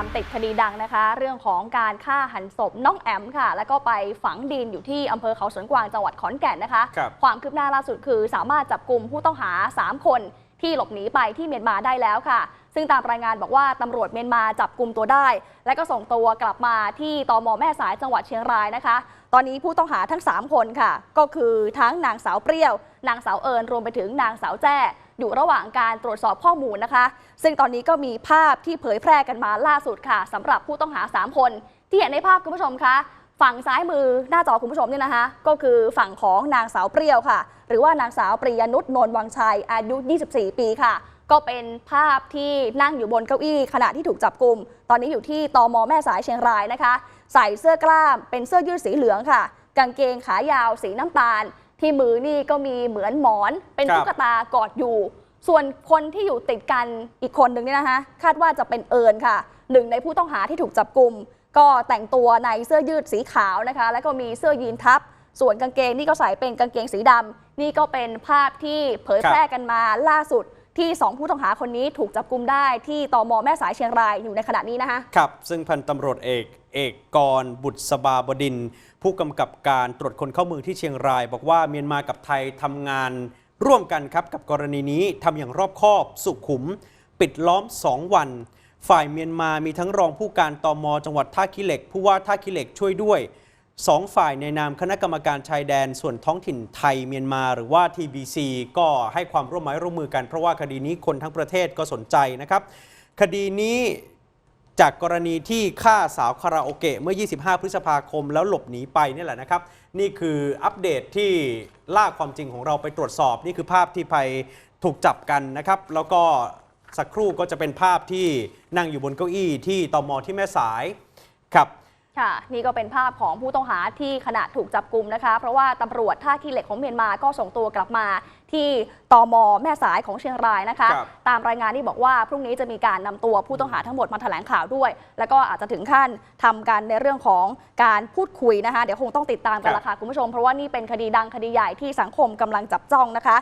ามติดคดีดังนะคะ เรื่องของการฆ่าหันศพน้องแอมค่ะ แล้วก็ไปฝังดินอยู่ที่อำเภอเขาสวนกวางจังหวัดขอนแก่นนะคะครับความคืบหน้าล่าสุดคือสามารถจับกลุ่มผู้ต้องหา 3 คนที่หลบหนีไปที่เมียนมาได้แล้วค่ะ ซึ่งตามรายงานบอกว่าตำรวจเมียนมาจับกลุ่มตัวได้ และก็ส่งตัวกลับมาที่ตมแม่สายจังหวัดเชียงรายนะคะ ตอนนี้ผู้ต้องหาทั้ง 3 คนค่ะ ก็คือทั้งนางสาวเปรี้ยว นางสาวเอิญรวมไปถึงนางสาวแจ้ อยู่ระหว่างการตรวจสอบข้อมูลนะคะ ซึ่งตอนนี้ก็มีภาพที่เผยแพร่กันมาล่าสุดค่ะสำหรับผู้ต้องหา 3 คน ที่เห็นในภาพคุณผู้ชมคะฝั่งซ้ายมือหน้าจอคุณผู้ชมเนี่ยนะคะ ก็คือฝั่งของนางสาวเปรี้ยวค่ะ หรือว่านางสาวปริยนุชนนท์วังชัยอายุ 24 ปีค่ะ ก็เป็นภาพที่นั่งอยู่บนเก้าอี้ขณะที่ถูกจับกลุ่มตอนนี้อยู่ที่ตมแม่สายเชียงรายนะคะ ใส่เสื้อกล้ามเป็นเสื้อยืดสีเหลืองค่ะ กางเกงขายาวสีน้ำตาล ที่มือนี่ก็มีเหมือนหมอน เป็นครับตุ๊กตากอดอยู่ ส่วนคนที่อยู่ติดกันอีกคนหนึ่งเนี่ยนะคะ คาดว่าจะเป็นเอิญค่ะ หนึ่งในผู้ต้องหาที่ถูกจับกลุ่มก็แต่งตัวในเสื้อยืดสีขาวนะคะ แล้วก็มีเสื้อยีนทับ ส่วนกางเกงนี่ก็ใส่เป็นกางเกงสีดำนี่ก็เป็นภาพที่เผยแพร่กันมาล่าสุด ที่สองผู้ต้องหาคนนี้ถูกจับกลุ่มได้ที่ตมแม่สายเชียงรายอยู่ในขณะนี้นะคะครับ ซึ่งพันตำรวจเอกเอกกรบุตรสบาบดิน ผู้กำกับการตรวจคนเข้าเมืองที่เชียงราย บอกว่าเมียนมากับไทยทำงานร่วมกันครับกับกรณีนี้ทำอย่างรอบคอบสุขุม ปิดล้อม 2 วัน ฝ่ายเมียนมามีทั้งรองผู้การตมจังหวัดท่าขี้เหล็ก ผู้ว่าท่าขี้เหล็กช่วยด้วย สองฝ่ายในนามคณะกรรมการชายแดนส่วนท้องถิ่นไทยเมียนมา หรือว่า TBC ก็ให้ความร่วมไม้ร่วมมือกัน เพราะว่าคดีนี้คนทั้งประเทศก็สนใจนะครับ คดีนี้จากกรณีที่ฆ่าสาวคาราโอเกะเมื่อ 25 พฤษภาคมแล้วหลบหนีไปนี่แหละนะครับ นี่คืออัปเดตที่ล่าความจริงของเราไปตรวจสอบ นี่คือภาพที่ไปถูกจับกันนะครับ แล้วก็สักครู่ก็จะเป็นภาพที่นั่งอยู่บนเก้าอี้ที่ตอมอที่แม่สายครับ ค่ะ นี่ก็เป็นภาพของผู้ต้องหาที่ขณะถูกจับกลุ่มนะคะ เพราะว่าตำรวจท่าขี้เหล็กของเมียนมาก็ส่งตัวกลับมาที่ตมแม่สายของเชียงรายนะคะครับตามรายงานที่บอกว่าพรุ่งนี้จะมีการนำตัวผู้ต้องหาทั้งหมดมาแถลงข่าวด้วย แล้วก็อาจจะถึงขั้นทำกันในเรื่องของการพูดคุยนะคะ เดี๋ยวคงต้องติดตามกันละค่ะคุณผู้ชม เพราะว่านี่เป็นคดีดังคดีใหญ่ที่สังคมกำลังจับจ้องนะคะ